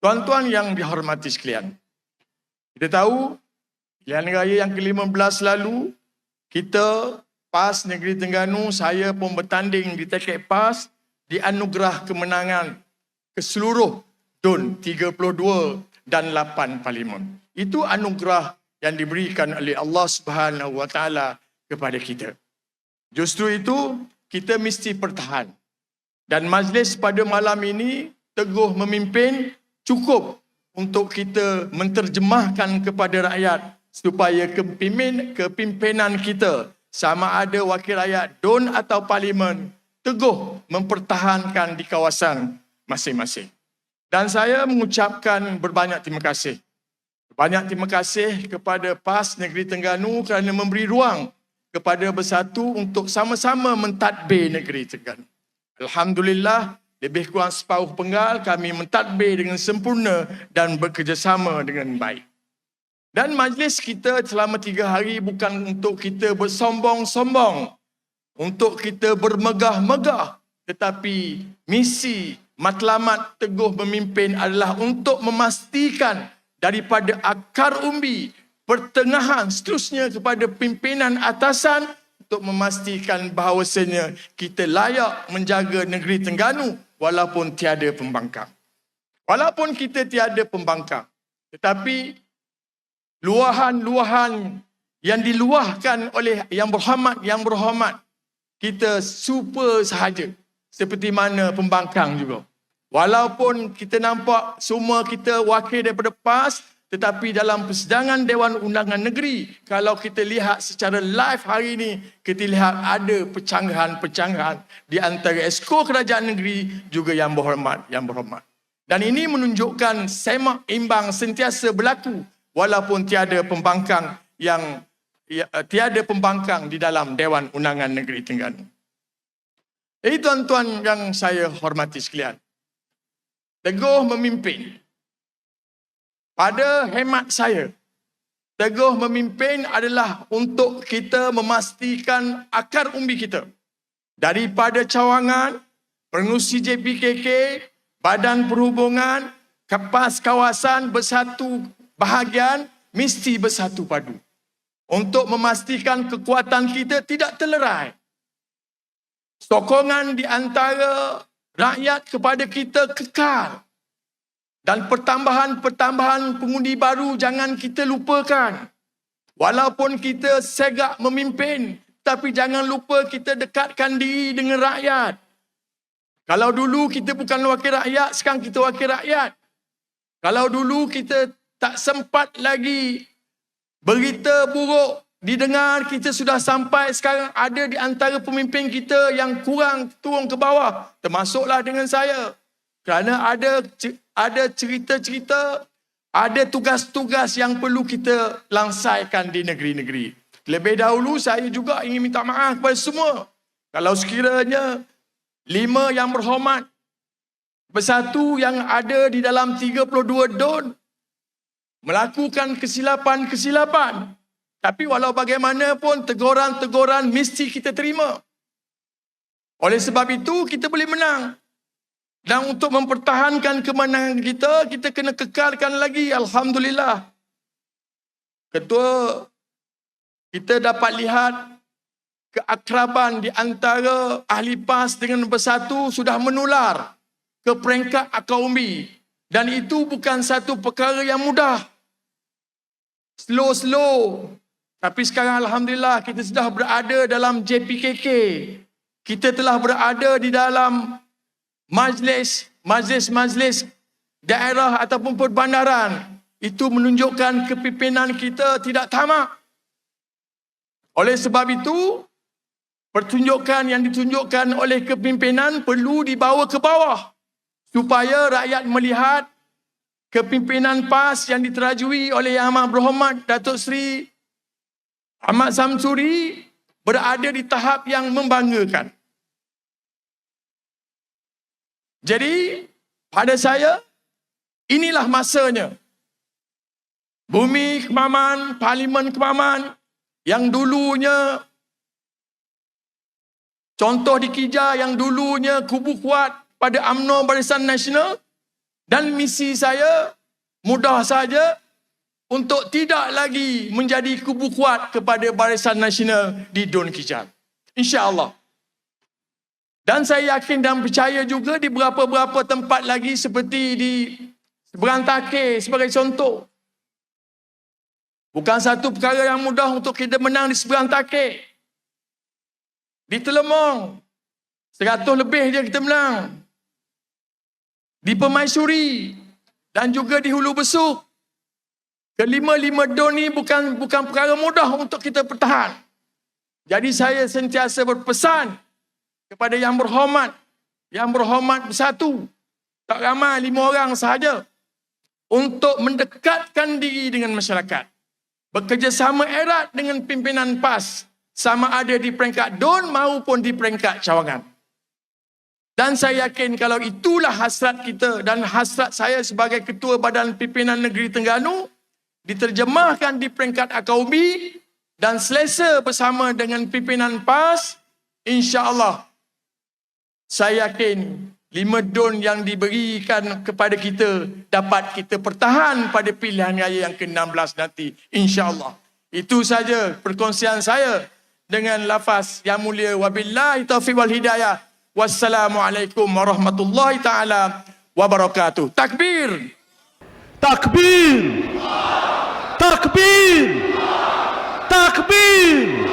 Tuan-tuan yang dihormati sekalian. Kita tahu pilihan raya yang ke-15 lalu kita PAS Negeri Terengganu saya pun bertanding di tiket PAS dianugerah kemenangan ke seluruh DUN 32 dan 8 parlimen. Itu anugerah yang diberikan oleh Allah Subhanahu Wa Taala kepada kita. Justru itu kita mesti pertahan. Dan majlis pada malam ini teguh memimpin cukup untuk kita menterjemahkan kepada rakyat supaya kepimpinan, kepimpinan kita sama ada wakil rakyat DUN atau parlimen teguh mempertahankan di kawasan masing-masing. Dan saya mengucapkan berbanyak terima kasih. Banyak terima kasih kepada PAS Negeri Terengganu kerana memberi ruang kepada bersatu untuk sama-sama mentadbir negeri Terengganu. Alhamdulillah, lebih kurang separuh penggal kami mentadbir dengan sempurna dan bekerjasama dengan baik. Dan majlis kita selama tiga hari bukan untuk kita bersombong-sombong, untuk kita bermegah-megah, tetapi misi matlamat teguh memimpin adalah untuk memastikan daripada akar umbi, pertengahan seterusnya kepada pimpinan atasan untuk memastikan bahawasanya kita layak menjaga negeri Tengganu walaupun tiada pembangkang. Walaupun kita tiada pembangkang, tetapi luahan-luahan yang diluahkan oleh yang berhormat yang berhormat kita super sahaja seperti mana pembangkang juga. Walaupun kita nampak semua kita wakil daripada PAS, tetapi dalam persidangan Dewan Undangan Negeri, kalau kita lihat secara live hari ini, kita lihat ada pecanggahan-pecanggahan di antara esko kerajaan negeri juga yang berhormat, yang berhormat. Dan ini menunjukkan semak imbang sentiasa berlaku walaupun tiada pembangkang yang ya, tiada pembangkang di dalam Dewan Undangan Negeri Terengganu. Jadi tuan-tuan yang saya hormati sekalian, teguh memimpin pada hemat saya, teguh memimpin adalah untuk kita memastikan akar umbi kita. Daripada cawangan, pengurusi JPKK, badan perhubungan, kepas kawasan bersatu bahagian, mesti bersatu padu. Untuk memastikan kekuatan kita tidak terlerai. Sokongan di antara rakyat kepada kita kekal. Dan pertambahan-pertambahan pengundi baru jangan kita lupakan. Walaupun kita segak memimpin, tapi jangan lupa kita dekatkan diri dengan rakyat. Kalau dulu kita bukan wakil rakyat, sekarang kita wakil rakyat. Kalau dulu kita tak sempat lagi berita buruk didengar, kita sudah sampai sekarang ada di antara pemimpin kita yang kurang turun ke bawah. Termasuklah dengan saya. Kerana ada ada cerita-cerita, ada tugas-tugas yang perlu kita langsaikan di negeri-negeri. Lebih dahulu saya juga ingin minta maaf kepada semua. Kalau sekiranya lima yang berhormat, bersatu yang ada di dalam 32 don, melakukan kesilapan-kesilapan. Tapi walau bagaimanapun teguran-teguran mesti kita terima. Oleh sebab itu kita boleh menang. Dan untuk mempertahankan kemenangan kita, kita kena kekalkan lagi. Alhamdulillah. Ketua, kita dapat lihat keakraban di antara ahli PAS dengan bersatu sudah menular ke peringkat akar umbi. Dan itu bukan satu perkara yang mudah. Slow-slow. Tapi sekarang Alhamdulillah kita sudah berada dalam JPKK. Kita telah berada di dalam majlis, majlis-majlis daerah ataupun perbandaran itu menunjukkan kepimpinan kita tidak tamak. Oleh sebab itu, pertunjukan yang ditunjukkan oleh kepimpinan perlu dibawa ke bawah supaya rakyat melihat kepimpinan PAS yang diterajui oleh Yang Amat Berhormat Datuk Seri Ahmad Samsuri berada di tahap yang membanggakan. Jadi pada saya inilah masanya. Bumi Kemaman, Parlimen Kemaman yang dulunya contoh di Kija yang dulunya kubu kuat pada AMNO Barisan Nasional Dan misi saya mudah saja untuk tidak lagi menjadi kubu kuat kepada Barisan Nasional di Don Kijang. InsyaAllah. Dan saya yakin dan percaya juga di beberapa-beberapa tempat lagi seperti di Berantake sebagai contoh. Bukan satu perkara yang mudah untuk kita menang di Seberantake. Di Telemong, seratus lebih je kita menang. Di Pemaisuri dan juga di Hulu Besuk. Kelima-lima don ni bukan bukan perkara mudah untuk kita pertahan. Jadi saya sentiasa berpesan kepada yang berhormat, yang berhormat bersatu. Tak ramai lima orang sahaja untuk mendekatkan diri dengan masyarakat. Bekerjasama erat dengan pimpinan PAS sama ada di peringkat DON maupun di peringkat cawangan. Dan saya yakin kalau itulah hasrat kita dan hasrat saya sebagai Ketua Badan Pimpinan Negeri Terengganu diterjemahkan di peringkat akaubi dan selesa bersama dengan pimpinan PAS, insya-Allah saya yakin lima don yang diberikan kepada kita dapat kita pertahan pada pilihan raya yang ke-16 nanti insyaallah itu saja perkongsian saya dengan lafaz yang mulia wabillahi taufiq wal hidayah wassalamualaikum warahmatullahi taala wabarakatuh takbir Takbir! Takbir! Takbir!